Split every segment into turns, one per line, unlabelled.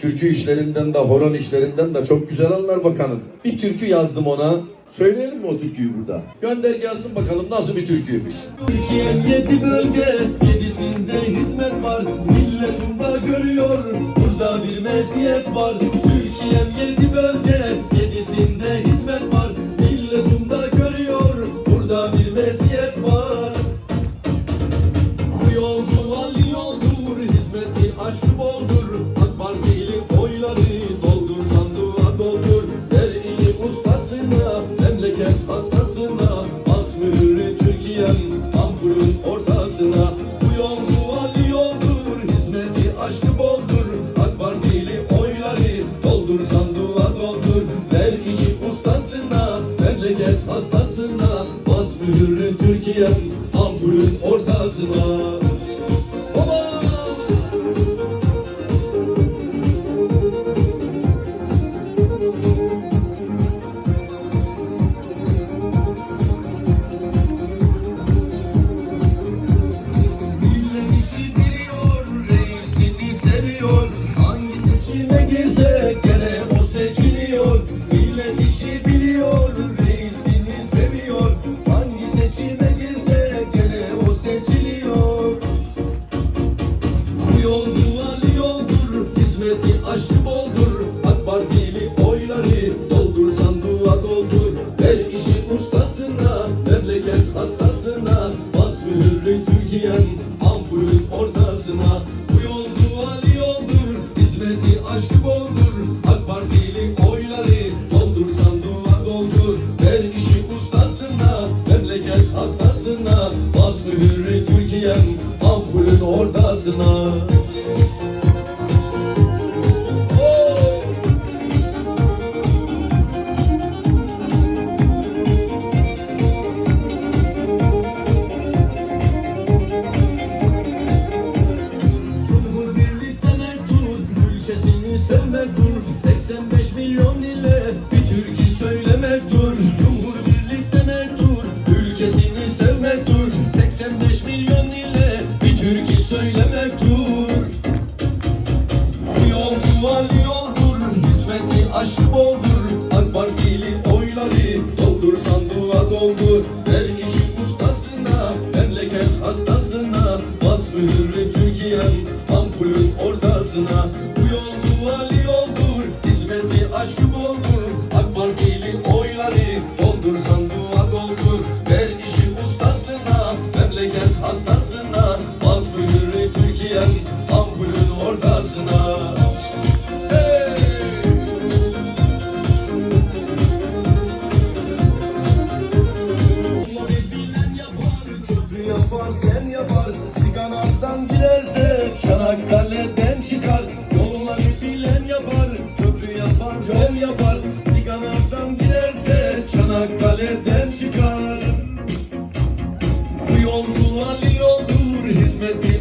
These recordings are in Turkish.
Türkü işlerinden de horon işlerinden de çok güzel anlar bakanım. Bir türkü yazdım ona. Söyleyelim mi o türküyü burada? Gönder gelsin bakalım nasıl bir türküymüş.
Türkiye yedi bölge, yedisinde hizmet var. Milletim de görüyor, burada bir meziyet var. Türkiye yedi bölge, yedisinde hizmet var. Milletim de görüyor, burada bir meziyet var. Doldur sandığa doldur. Ver işi ustasına, memleket hastasına. Bas mühürü Türkiye'm, ampulün ortasına. Baba! Türkiye'm, ampulün ortasına. Bir türkü söylemektur Bu yol dual yoldur, hizmeti aşkı boldur AK Partili oyları doldur sandığa doldur. Ver işi ustasına, memleket hastasına Bas mühürlü Türkiye'm, hastasına Bas mühürlü Türkiye'm, ampulün ortasına Hey! Yapar, ten yapar Siganaktan girerse Çanakkale'den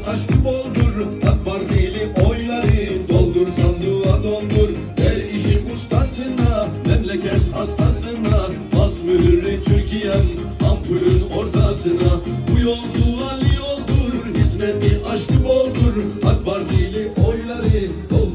aşkı boldur Akbar dili oyları doldur sandığa doldur. Ey işin ustasına memleket hastasına Bas mühürlü Türkiye'm ampulün ortasına. Bu yol duali yoldur hizmeti aşkı boldur. Akbar dili oyları doldur.